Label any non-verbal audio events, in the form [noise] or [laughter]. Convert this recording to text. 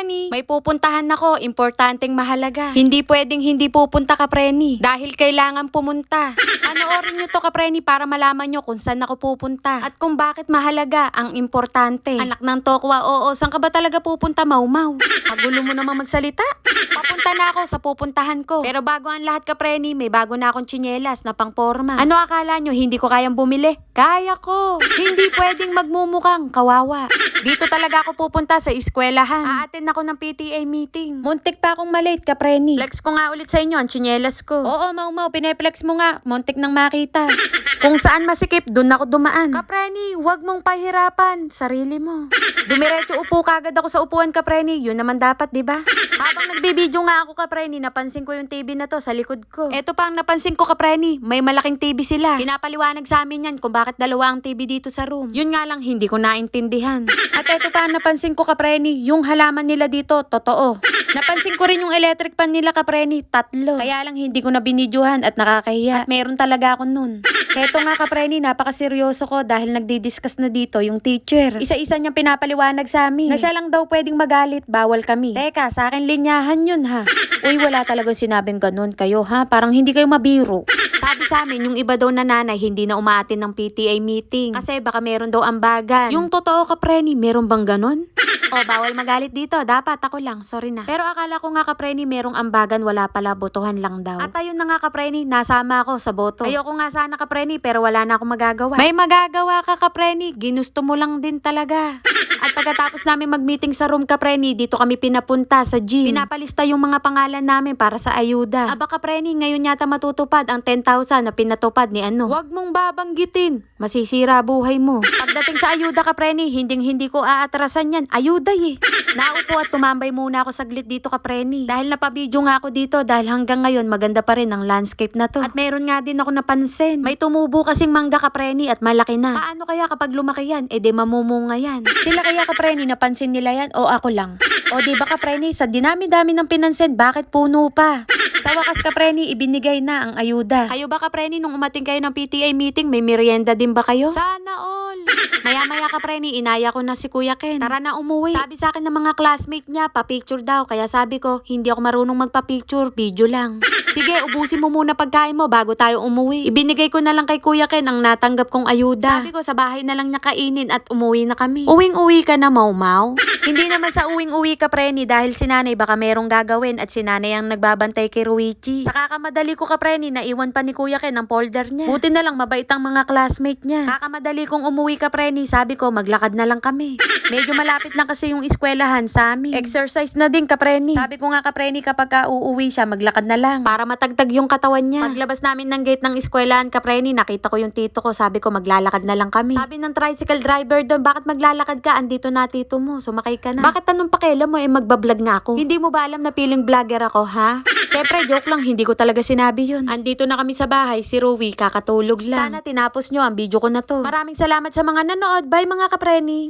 kapreni. May pupuntahan ako, importanteng mahalaga. Hindi pwedeng hindi pupunta kapreni. Dahil kailangan pumunta. Panoorin nyo to kapreni para malaman nyo kung saan ako pupunta. At kung bakit mahalaga ang importante. Anak ng tokwa, oo, saan ka ba talaga pupunta, mau-mau? Pagulo mo naman magsalita. Papunta na ako sa pupuntahan ko. Pero bago ang lahat kapreni, may bago na akong tsinelas na pangporma. Ano akala nyo, hindi ko kayang bumili? Kaya ko. hindi pwedeng magmumukhang kawawa. Dito talaga ako pupunta sa eskwelahan. Aaten ako ng PTA meeting. Muntik pa akong malate kapreni. Flex ko nga ulit sa inyo ang tsinelas ko. Oo, mau mau, pineflex mo nga. Muntik nang makita. [laughs] Kung saan masikip, dun ako dumaan. Kapreni, wag mong pahirapan. Sarili mo. Dumiretso upo kagad ako sa upuan, Kapreni. Yun naman dapat, di ba? Habang nagbibideo nga ako, Kapreni, napansin ko yung TV na to sa likod ko. Eto pa ang napansin ko, Kapreni. May malaking TV sila. Pinapaliwanag sa amin yan kung bakit dalawa ang TV dito sa room. Yun nga lang, hindi ko naintindihan. At eto pa ang napansin ko, Kapreni. Yung halaman nila dito, totoo. Napansin ko rin yung electric pan nila, Kapreni. Tatlo. Kaya lang hindi ko na binidyohan at nakakahiya. At meron talaga ako nun. Eto nga, Kapreni, napakaseryoso ko dahil nagdi-discuss na dito yung teacher. Isa-isa niyang pinapaliwanag sa amin. Na siya lang daw pwedeng magalit, bawal kami. Teka, sa akin linyahan yun ha. Uy, wala talagang sinabing ganun kayo ha. Parang hindi kayo mabiro. Sabi sa amin, yung iba daw na nanay hindi na umaatin ng PTA meeting. Kasi baka meron daw ambagan. Yung totoo ka, Preni, meron bang ganun? [laughs] O, bawal magalit dito. Dapat ako lang. Sorry na. Pero akala ko nga, Kapreni, merong ambagan. Wala pala. Botohan lang daw. At ayun na nga, Kapreni. Nasama ako sa boto. Ayoko nga sana, Kapreni, pero wala na akong magagawa. May magagawa ka, Kapreni. Ginusto mo lang din talaga. At pagkatapos namin mag-meeting sa room, Kapreni, dito kami pinapunta sa gym. Pinapalista yung mga pangalan namin para sa ayuda. Aba, Kapreni, ngayon yata matutupad ang 10,000 na pinatupad ni ano. Huwag mong babanggitin. Masisira buhay mo. Pagdating sa ayuda, Kapreni, hinding-hindi ko aatrasan yan. Ayuda eh. Naupo at tumambay muna ako saglit dito, Kapreni. Dahil napabidyo nga ako dito dahil hanggang ngayon maganda pa rin ang landscape na to. At meron nga din ako napansin. May tumubo kasing mangga, Kapreni, at malaki na. Paano kaya kapag lumaki yan? E de mamumunga yan. Sila kaya, Kapreni, napansin nila yan o ako lang? O di ba, Kapreni, sa dinami-dami ng pinansin, bakit puno pa? Sa wakas, Kapreni, ibinigay na ang ayuda. Kayo ba, Kapreni, nung umating kayo ng PTA meeting, may merienda din ba kayo? Sana all. Maya-maya, Kapreni, inaya ko na si Kuya Ken. Tara na umuwi. Sabi sa akin ng mga classmate niya, pa-picture daw. Kaya sabi ko, hindi ako marunong magpa-picture, video lang. Sige, ubusin mo muna pagkain mo bago tayo umuwi. Ibinigay ko na lang kay Kuya Ken ang natanggap kong ayuda. Sabi ko, sa bahay na lang niya kainin at umuwi na kami. Uwing-uwi ka na, Mau Mau. Hindi naman sa uwing-uwi ka, Preni, dahil si nanay baka merong gagawin at si nanay ang nagbabantay kay Ruichi. Sa kakamadali ko ka, Preni, naiwan pa ni Kuya Ken ang folder niya. Buti na lang mabait ang mga classmate niya. Kakamadali kong umuwi ka, Preni, sabi ko, maglakad na lang kami. Medyo malapit lang kasi yung eskwelahan sa amin. Exercise na din, Kapreni. Sabi ko nga, Kapreni, kapag ka uuwi siya, maglakad na lang. Para matagtag yung katawan niya. Paglabas namin ng gate ng eskwelahan, Kapreni, nakita ko yung tito ko. Sabi ko, maglalakad na lang kami. Sabi ng tricycle driver doon, bakit maglalakad ka? Andito na tito mo. Sumakay ka na. Bakit anong pakialam mo eh, magbablog nga ako? Hindi mo ba alam na piling vlogger ako, ha? Siyempre, joke lang. Hindi ko talaga sinabi yun. Andito na kami sa bahay. Si Rowie, kakatulog lang. Sana tinapos nyo ang video ko na to. Maraming salamat sa mga nanood. Bye mga kapreni!